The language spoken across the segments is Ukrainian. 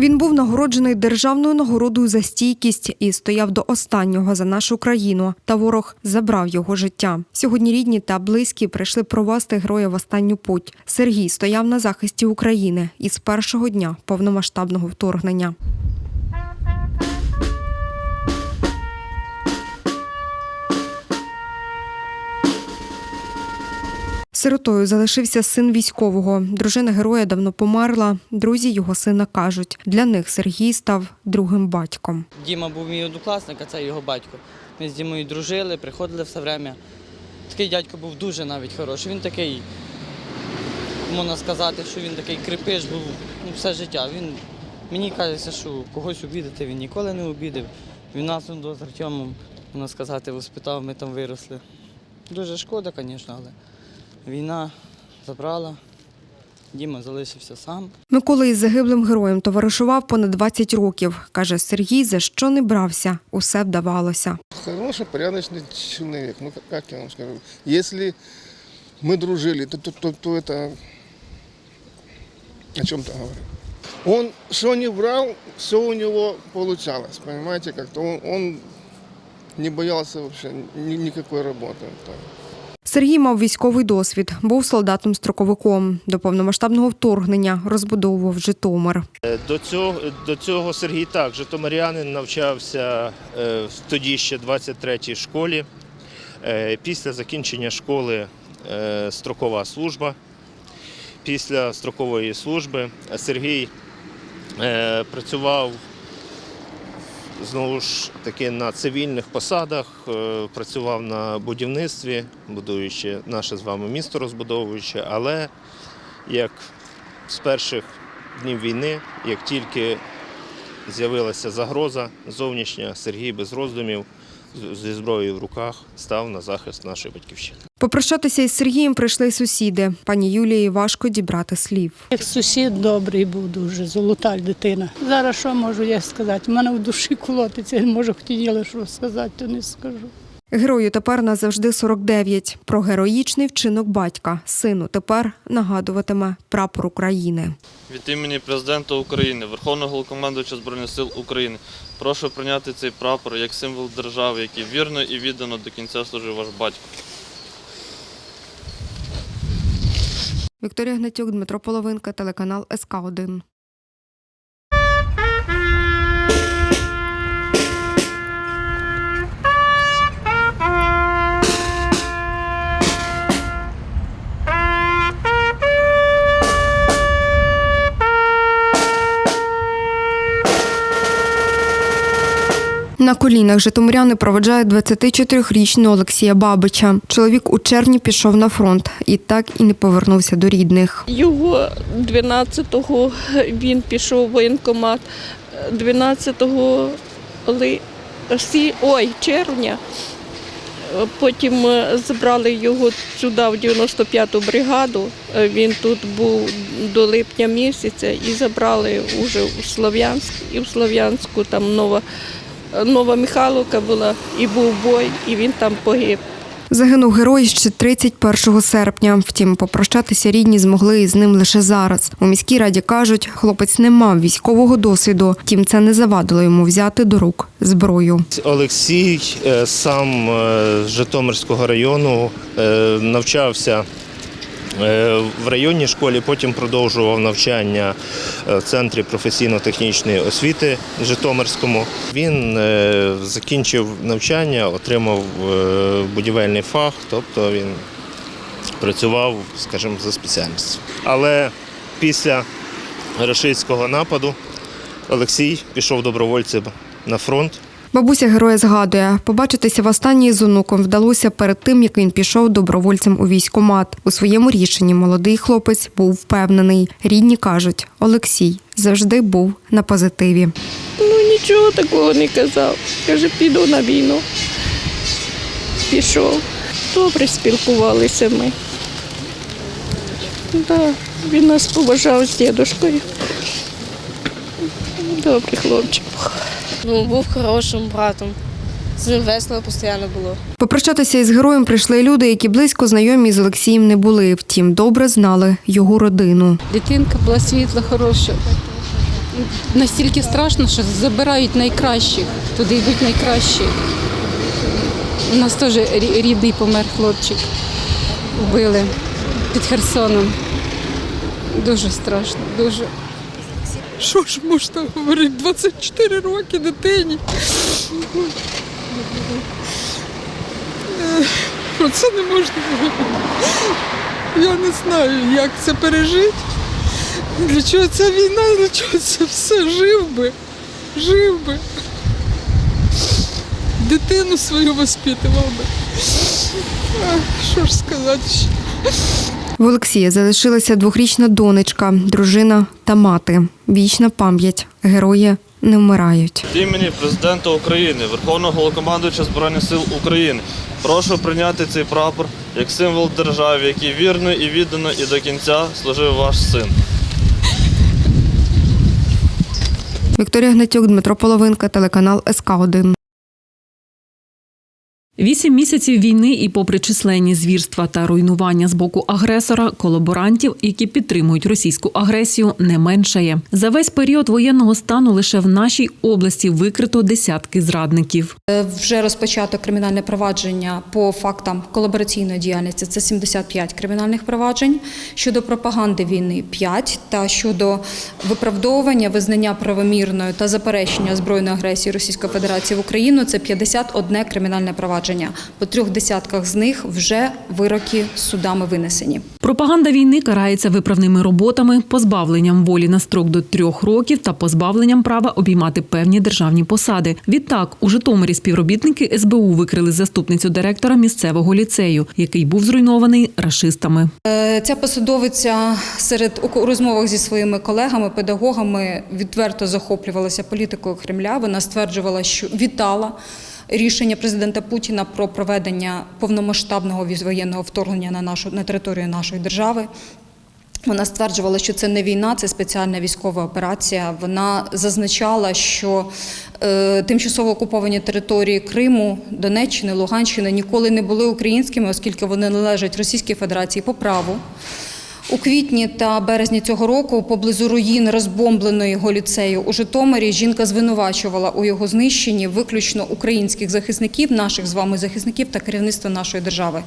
Він був нагороджений державною нагородою за стійкість і стояв до останнього за нашу країну. Та ворог забрав його життя. Сьогодні рідні та близькі прийшли провести героя в останню путь. Сергій стояв на захисті України із першого дня повномасштабного вторгнення. Сиротою залишився син військового. Дружина героя давно померла. Друзі його сина кажуть, для них Сергій став другим батьком. Діма був мій однокласник, а це його батько. Ми з Дімою дружили, приходили все время. Такий дядько був дуже навіть хороший. Він такий, можна сказати, що він такий крепиш був ну, все життя. Він, мені кажеться, що когось обідати він ніколи не обідав. Він нас з Артемом, можна сказати, воспитав, ми там виросли. Дуже шкода, звісно, але війна забрала. Діма залишився сам. Микола із загиблим героєм товаришував понад 20 років. Каже Сергій, за що не брався, усе вдавалося. Хороший, порядочный человек. Ну, как- как я вам скажу? Если мы дружили, то, то, то, то это о чем-то говорит. Он что не брал, все у него получалось, понимаете, как-то он, он не боялся вообще ни- никакой работы. Сергій мав військовий досвід, був солдатом-строковиком. До повномасштабного вторгнення розбудовував Житомир. Е, До цього, до цього Сергій так, житомирянин навчався е, тоді ще 23-й школі. Е, Після закінчення школи строкова служба. Після строкової служби Сергій працював знову ж таки на цивільних посадах, е, працював на будівництві, будуючи наше з вами місто розбудовуючи, але як з перших днів війни, як тільки з'явилася загроза зовнішня, Сергій без роздумів зі зброєю в руках став на захист нашої батьківщини. Попрощатися із Сергієм прийшли сусіди. Пані Юлії важко дібрати слів. Як сусід добрий був дуже, золота дитина. Зараз що можу я сказати? У мене в душі колотиться, може хотіла що сказати, то не скажу. Герою тепер назавжди 49. Про героїчний вчинок батька. Сину тепер нагадуватиме прапор України. Від імені президента України, Верховного Головнокомандувача Збройних сил України, прошу прийняти цей прапор як символ держави, який вірно і віддано до кінця служив ваш батько. Вікторія Гнатюк, Дмитро Половинка, телеканал СК 1 На колінах житомиряни проведжають 24-річного Олексія Бабича. Чоловік у червні пішов на фронт і так і не повернувся до рідних. Його 12-го він пішов в воєнкомат, 12-го ли... сі- ой, червня. Потім е, забрали його сюди, в 95-ту бригаду. Е, Він тут був до липня місяця і забрали вже у Слов'янськ. І в Слов'янську там нова, нова Михайловка була, і був бой, і він там погиб. Загинув герой ще 31 серпня. Втім, попрощатися рідні змогли із ним лише зараз. У міській раді кажуть, хлопець не мав військового досвіду, втім, це не завадило йому взяти до рук зброю. Олексій е, сам е, з Житомирського району е, навчався в районній школі, потім продовжував навчання е, в центрі професійно-технічної освіти Житомирському. Він е, закінчив навчання, отримав е, будівельний фах, тобто він працював, скажімо, за спеціальністю. Але після рашистського нападу Олексій пішов добровольцем на фронт. Бабуся героя згадує, побачитися востаннє з онуком вдалося перед тим, як він пішов добровольцем у військкомат. У своєму рішенні молодий хлопець був впевнений. Рідні кажуть, Олексій завжди був на позитиві. Ну нічого такого не казав. Каже, піду на війну. Пішов. Добре спілкувалися ми. Да, він нас поважав з дідушкою. Добрий хлопчик. Ну, був хорошим братом. З ним весело постійно було. Попрощатися із героєм прийшли люди, які близько знайомі з Олексієм не були. Втім, добре знали його родину. Дитинка була світла, хороша. настільки страшно, що забирають найкращих. Туди йдуть найкращі. У нас теж рідний помер хлопчик. Вбили під Херсоном. Дуже страшно, дуже. Що ж можна говорити? 24 роки дитині. Про це не можна говорити. Я не знаю, як це пережити. Для чого ця війна, для чого це все жив би, жив би. Дитину свою воспитував би. А, Що ж сказати ще? В Олексія залишилася двохрічна донечка, дружина та мати. Вічна пам'ять. Герої не вмирають. Від імені президента України, Верховного Головнокомандуюча Збройних сил України. Прошу прийняти цей прапор як символ держави, який вірно і віддано і до кінця служив ваш син. Вікторія Гнатюк, Дмитро Половинка, телеканал СК 1 Вісім місяців війни і попри численні звірства та руйнування з боку агресора, колаборантів, які підтримують російську агресію, не меншає. За весь період воєнного стану лише в нашій області викрито десятки зрадників. Вже розпочато кримінальне провадження по фактам колабораційної діяльності. Це 75 кримінальних проваджень. Щодо пропаганди війни 5. Та щодо виправдовування, визнання правомірною та заперечення збройної агресії Російської Федерації в Україну це 51 кримінальне провадження. По трьох десятках з них вже вироки судами винесені. Пропаганда війни карається виправними роботами, позбавленням волі на строк до трьох років та позбавленням права обіймати певні державні посади. Відтак, у Житомирі співробітники СБУ викрили заступницю директора місцевого ліцею, який був зруйнований рашистами. Е, Ця посадовиця серед у розмовах зі своїми колегами, педагогами відверто захоплювалася політикою Кремля. Вона стверджувала, що вітала рішення президента Путіна про проведення повномасштабного воєнного вторгнення на нашу на територію нашої держави. Вона стверджувала, що це не війна, це спеціальна військова операція. Вона зазначала, що е, тимчасово окуповані території Криму, Донеччини, Луганщини ніколи не були українськими, оскільки вони належать Російській Федерації по праву. У квітні та березні цього року поблизу руїн розбомбленої голіцею у Житомирі жінка звинувачувала у його знищенні виключно українських захисників, наших з вами захисників та керівництва нашої держави.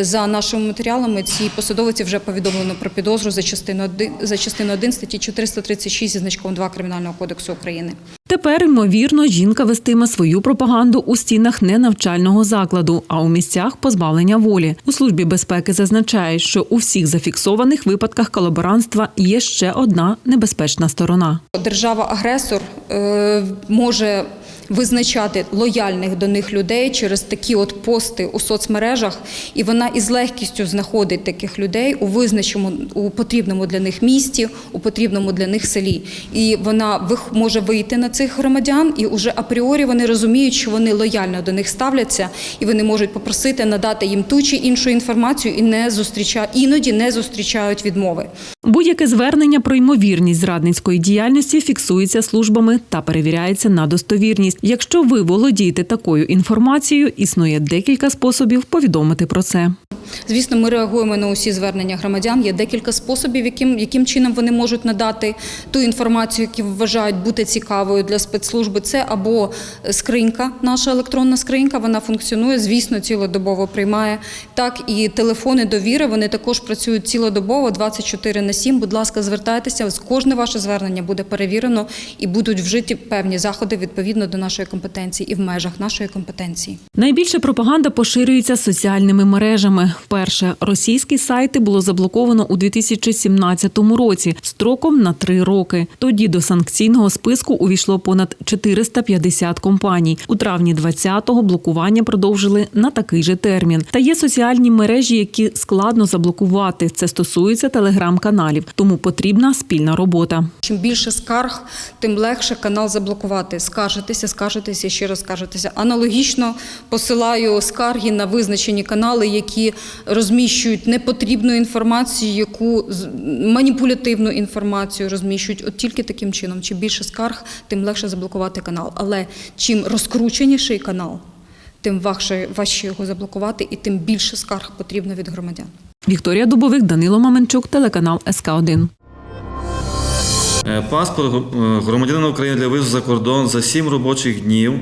За нашими матеріалами цій посадовиці вже повідомлено про підозру за частину 1, за частину 1 статті 436 зі значком 2 Кримінального кодексу України. Тепер, ймовірно, жінка вестиме свою пропаганду у стінах не навчального закладу, а у місцях позбавлення волі. У службі безпеки зазначають, що у всіх зафіксованих випадках колаборантства є ще одна небезпечна сторона. Держава-агресор е, може визначати лояльних до них людей через такі от пости у соцмережах, і вона із легкістю знаходить таких людей у визначеному у потрібному для них місті, у потрібному для них селі. І вона може вийти на цих громадян, і уже апріорі вони розуміють, що вони лояльно до них ставляться, і вони можуть попросити надати їм ту чи іншу інформацію, і не зустрічають іноді не зустрічають відмови. Будь-яке звернення про ймовірність зрадницької діяльності фіксується службами та перевіряється на достовірність. Якщо ви володієте такою інформацією, існує декілька способів повідомити про це. Звісно, ми реагуємо на усі звернення громадян. Є декілька способів, яким, яким чином вони можуть надати ту інформацію, яку вважають бути цікавою для спецслужби. Це або скринька, наша електронна скринька, вона функціонує, звісно, цілодобово приймає. Так і телефони довіри, вони також працюють цілодобово, 24 на 7. Будь ласка, звертайтеся, кожне ваше звернення буде перевірено і будуть вжиті певні заходи відповідно до нашої компетенції і в межах нашої компетенції. Найбільше пропаганда поширюється соціальними мережами. Вперше російські сайти було заблоковано у 2017 році строком на три роки. Тоді до санкційного списку увійшло понад 450 компаній. У травні 20-го блокування продовжили на такий же термін. Та є соціальні мережі, які складно заблокувати. Це стосується телеграм-каналів, тому потрібна спільна робота. Чим більше скарг, тим легше канал заблокувати. Скаржитися, скаржитися, ще раз скаржитися. Аналогічно посилаю скарги на визначені канали, які розміщують непотрібну інформацію, яку маніпулятивну інформацію розміщують. От тільки таким чином. Чим більше скарг, тим легше заблокувати канал. Але чим розкрученіший канал, тим важче, важче його заблокувати, і тим більше скарг потрібно від громадян. Вікторія Дубовик, Данило Маменчук, телеканал СК 1 Е, Паспорт е, громадянина України для виїзду за кордон за 7 робочих днів.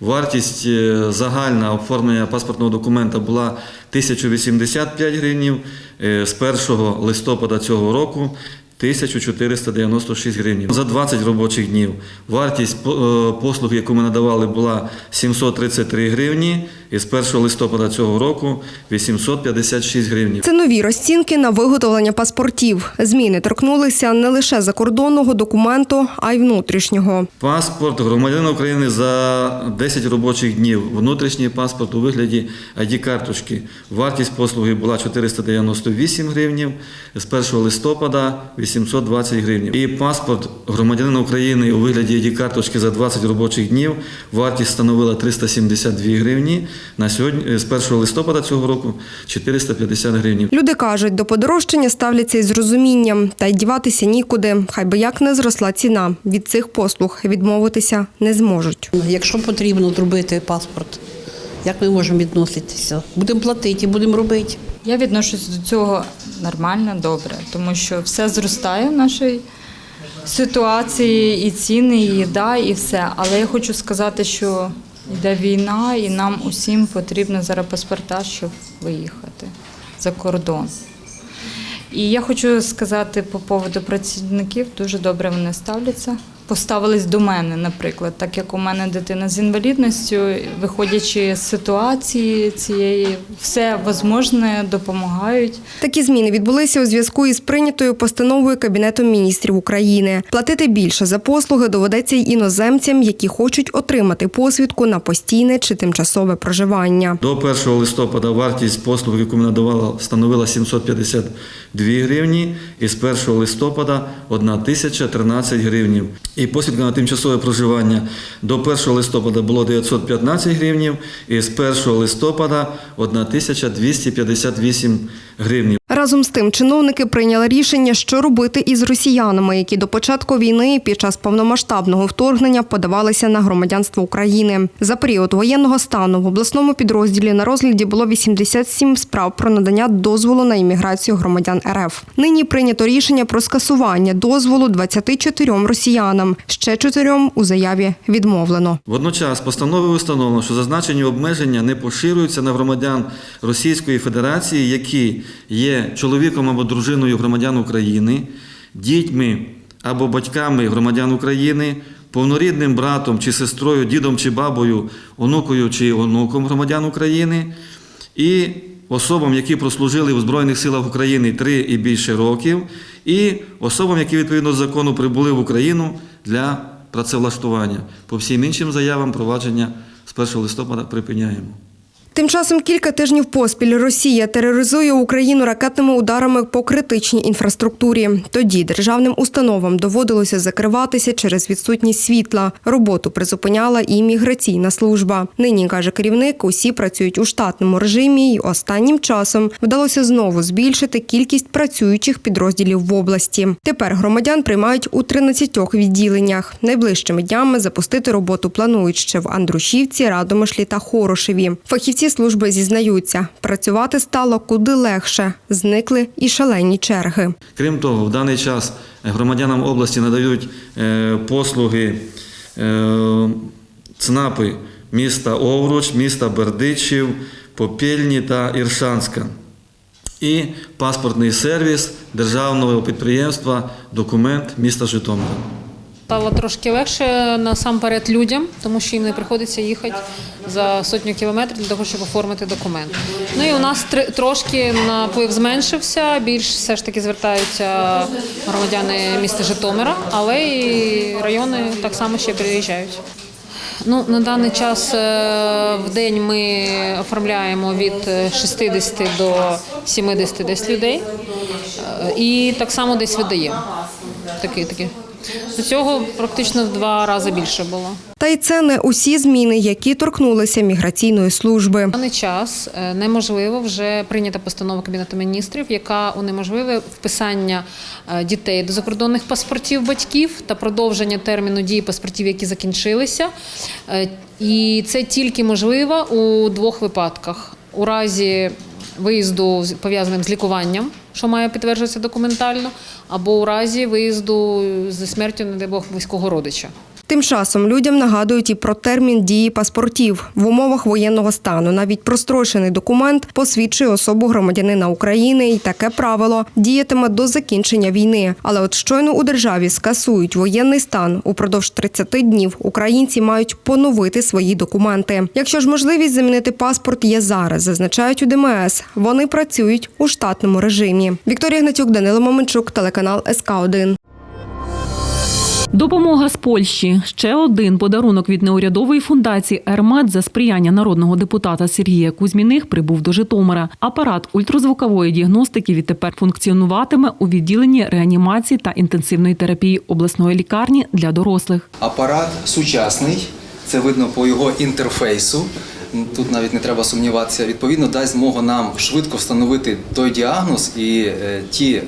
Вартість е, загальна оформлення паспортного документа була 1085 гривнів. Е, З 1 листопада цього року 1496 гривень. За 20 робочих днів вартість е, послуг, яку ми надавали, була 733 гривні. І з 1 листопада цього року 856 гривень. Це нові розцінки на виготовлення паспортів. Зміни торкнулися не лише закордонного документу, а й внутрішнього. Паспорт громадянина України за 10 робочих днів. Внутрішній паспорт у вигляді ID-карточки. Вартість послуги була 498 гривнів, з 1 листопада 820 гривень. І паспорт громадянина України у вигляді ID-карточки за 20 робочих днів. Вартість становила 372 гривні. На сьогодні з 1 листопада цього року 450 гривень. Люди кажуть, до подорожчання ставляться із розумінням, та й діватися нікуди. Хай би як не зросла ціна. Від цих послуг відмовитися не зможуть. Якщо потрібно зробити паспорт, як ми можемо відноситися? Будемо платити, будемо робити. Я відношусь до цього нормально, добре, тому що все зростає в нашій ситуації, і ціни, і їда, і все. Але я хочу сказати, що йде війна, і нам усім потрібно зараз паспорта, щоб виїхати за кордон. І я хочу сказати по поводу працівників, дуже добре вони ставляться. Поставились до мене, наприклад, так як у мене дитина з інвалідністю, виходячи з ситуації цієї, все можливе допомагають. Такі зміни відбулися у зв'язку із прийнятою постановою Кабінету міністрів України. Платити більше за послуги доведеться й іноземцям, які хочуть отримати посвідку на постійне чи тимчасове проживання. До 1 листопада вартість послуг, яку ми надавали, становила 752 гривні, і з 1 листопада 1013 гривнів. І посвідка на тимчасове проживання до 1 листопада було 915 гривнів, і з 1 листопада 1258 гривнів. Разом з тим, чиновники прийняли рішення, що робити із росіянами, які до початку війни під час повномасштабного вторгнення подавалися на громадянство України. За період воєнного стану в обласному підрозділі на розгляді було 87 справ про надання дозволу на імміграцію громадян РФ. Нині прийнято рішення про скасування дозволу 24 росіянам. Ще чотирьом у заяві відмовлено. Водночас постановою встановлено, що зазначені обмеження не поширюються на громадян Російської Федерації, які є чоловіком або дружиною громадян України, дітьми або батьками громадян України, повнорідним братом чи сестрою, дідом чи бабою, онукою чи онуком громадян України, і особам, які прослужили у Збройних силах України три і більше років, і особам, які відповідно до закону прибули в Україну для працевлаштування. По всім іншим заявам провадження з 1 листопада припиняємо. Тим часом кілька тижнів поспіль Росія тероризує Україну ракетними ударами по критичній інфраструктурі. Тоді державним установам доводилося закриватися через відсутність світла. Роботу призупиняла і міграційна служба. Нині каже керівник, усі працюють у штатному режимі, і останнім часом вдалося знову збільшити кількість працюючих підрозділів в області. Тепер громадян приймають у 13 відділеннях. Найближчими днями запустити роботу планують ще в Андрушівці, Радомишлі та Хорошеві. Фахівці служби зізнаються, працювати стало куди легше. Зникли і шалені черги. Крім того, в даний час громадянам області надають е, послуги е, ЦНАПи міста Овруч, міста Бердичів, Попільні та Іршанська. І паспортний сервіс державного підприємства Документ міста Житомира. Стало трошки легше насамперед людям, тому що їм не приходиться їхати за сотню кілометрів для того, щоб оформити документ. Ну і у нас тр- трошки наплив зменшився. Більш все ж таки звертаються громадяни міста Житомира, але і райони так само ще приїжджають. Ну, на даний час е, в день ми оформляємо від е, 60 до 70 десь людей. Е, І так само десь видаємо. Такі, такі. До цього практично в два рази більше було. Та й це не усі зміни, які торкнулися міграційної служби. На даний час е, неможливо вже прийнята постанова Кабінету міністрів, яка унеможливе вписання е, дітей до закордонних паспортів батьків та продовження терміну дії паспортів, які закінчилися. Е, І це тільки можливо у двох випадках: у разі виїзду пов'язаним з лікуванням, що має підтверджуватися документально, або у разі виїзду зі смертю, не дай Бог, близького родича. Тим часом людям нагадують і про термін дії паспортів в умовах воєнного стану. Навіть прострочений документ посвідчує особу громадянина України, і таке правило діятиме до закінчення війни. Але от щойно у державі скасують воєнний стан упродовж 30 днів. Українці мають поновити свої документи. Якщо ж можливість замінити паспорт є зараз, зазначають у ДМС. Вони працюють у штатному режимі. Вікторія Гнатюк, Данило Моменчук, телеканал СК 1 Допомога з Польщі ще один подарунок від неурядової фундації «Ермет» за сприяння народного депутата Сергія Кузьміних прибув до Житомира. Апарат ультразвукової діагностики відтепер функціонуватиме у відділенні реанімації та інтенсивної терапії обласної лікарні для дорослих. Апарат сучасний, це видно по його інтерфейсу. Тут навіть не треба сумніватися. Відповідно, дасть змогу нам швидко встановити той діагноз і е, ті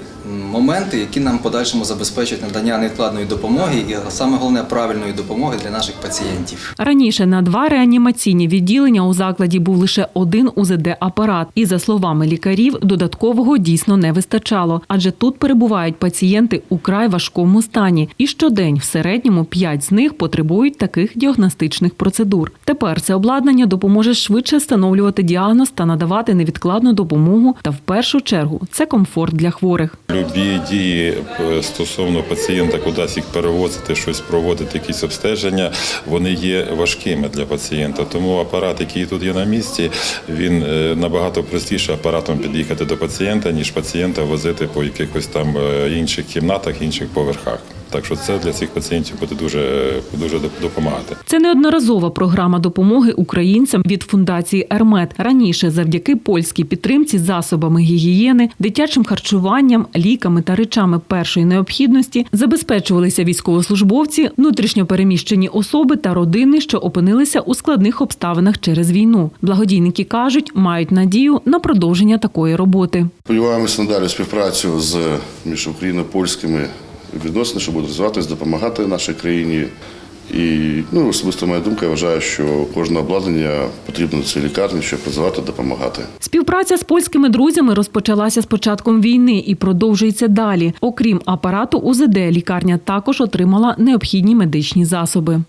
моменти, які нам подальшому забезпечать надання невідкладної допомоги і саме головне правильної допомоги для наших пацієнтів. Раніше на два реанімаційні відділення у закладі був лише один УЗД-апарат. І за словами лікарів, додаткового дійсно не вистачало, адже тут перебувають пацієнти у край важкому стані. І щодень в середньому п'ять з них потребують таких діагностичних процедур. Тепер це обладнання допоможе швидше встановлювати діагноз та надавати невідкладну допомогу. Та в першу чергу це комфорт для хворих. Любі дії е, стосовно пацієнта, кудись їх перевозити, щось проводити, якісь обстеження, вони є важкими для пацієнта. Тому апарат, який тут є на місці, він е, набагато простіше апаратом під'їхати до пацієнта, ніж пацієнта возити по якихось там е, інших кімнатах, інших поверхах. Так що це для цих пацієнтів буде дуже, дуже допомагати. Це неодноразова програма допомоги українцям від фундації Ермет. Раніше, завдяки польській підтримці, засобами гігієни, дитячим харчуванням, ліками та речами першої необхідності забезпечувалися військовослужбовці, внутрішньопереміщені особи та родини, що опинилися у складних обставинах через війну. Благодійники кажуть, мають надію на продовження такої роботи. Сподіваємося надалі співпрацю з між Україною і польськими відносини, що будуть розвиватися, допомагати нашій країні. І ну, особисто моя думка, я вважаю, що кожне обладнання потрібно цій лікарні, щоб розвивати, допомагати. Співпраця з польськими друзями розпочалася з початком війни і продовжується далі. Окрім апарату УЗД, лікарня також отримала необхідні медичні засоби.